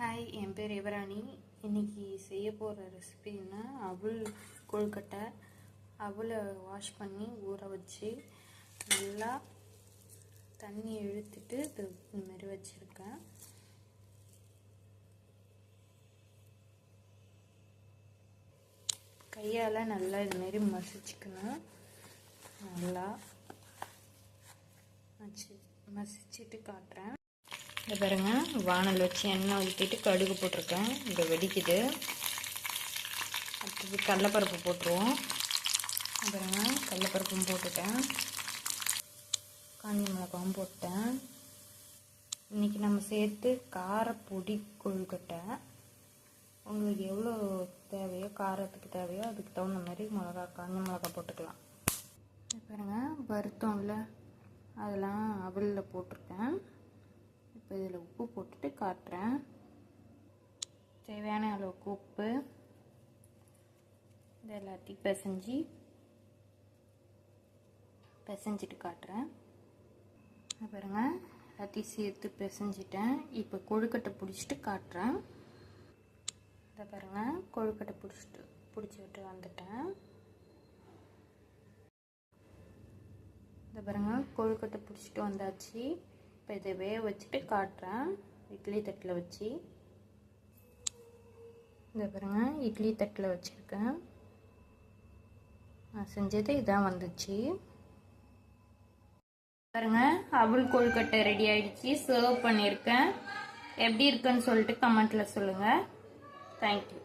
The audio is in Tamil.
ஹாய் என் பேர் இவராணி. இன்றைக்கி செய்ய போகிற ரெசிபின்னா அவல் கொழுக்கட்டை. அவளை வாஷ் பண்ணி ஊற வச்சு நல்லா தண்ணி இழுத்துட்டு இது இந்த மாதிரி வச்சுருக்கேன். கையால் நல்லா இதுமாரி மசிச்சுக்கணும். நல்லா மசி மசிச்சுட்டு காட்டுறேன். இந்த பாருங்க வானல் வச்சு எண்ணெய் ஊற்றிட்டு கடுகு போட்டிருக்கேன். இங்கே வெடிக்குது. அடுத்தது கடலப்பருப்பு போட்டுருவோம். இந்த கடலப்பருப்பும் போட்டுட்டேன். காஞ்சி மிளகாவும் போட்டேன் இன்றைக்கி நம்ம சேர்த்து காரப்பொடி கொழுக்கட்டை. உங்களுக்கு எவ்வளோ தேவையோ காரத்துக்கு தேவையோ அதுக்கு தகுந்த மாதிரி மிளகா காஞ்சி மிளகா போட்டுக்கலாம். பாருங்கள் பாருங்க இல்லை. அதெல்லாம் அவலில் போட்டிருக்கேன். இப்போ இதில் உப்பு போட்டுட்டு காட்டுறேன். தேவையான அளவுக்கு உப்பு. இது எல்லாத்தையும் பிசைஞ்சு பிசைஞ்சிட்டு காட்டுறேன். பாருங்க எல்லாத்தையும் சேர்த்து பிசைஞ்சிட்டேன். இப்போ கொழுக்கட்டை பிடிச்சிட்டு காட்டுறேன். இதை பாருங்க கொழுக்கட்டை பிடிச்சிட்டு பிடிச்சி விட்டு வந்துட்டேன். இதை பாருங்க கொழுக்கட்டை பிடிச்சிட்டு வந்தாச்சு. இப்போ இதை வேக வச்சுட்டு காட்டுறேன். இட்லி தட்டில் வச்சு. இதை பாருங்க இட்லி தட்டில் வச்சுருக்கேன். நான் செஞ்சது இதான் வந்துச்சு. பாருங்க அவல் கொழுக்கட்டை ரெடி ஆகிடுச்சி சர்வ் பண்ணியிருக்கேன். எப்படி இருக்குன்னு சொல்லிட்டு கமெண்ட்டில் சொல்லுங்கள் தேங்க்யூ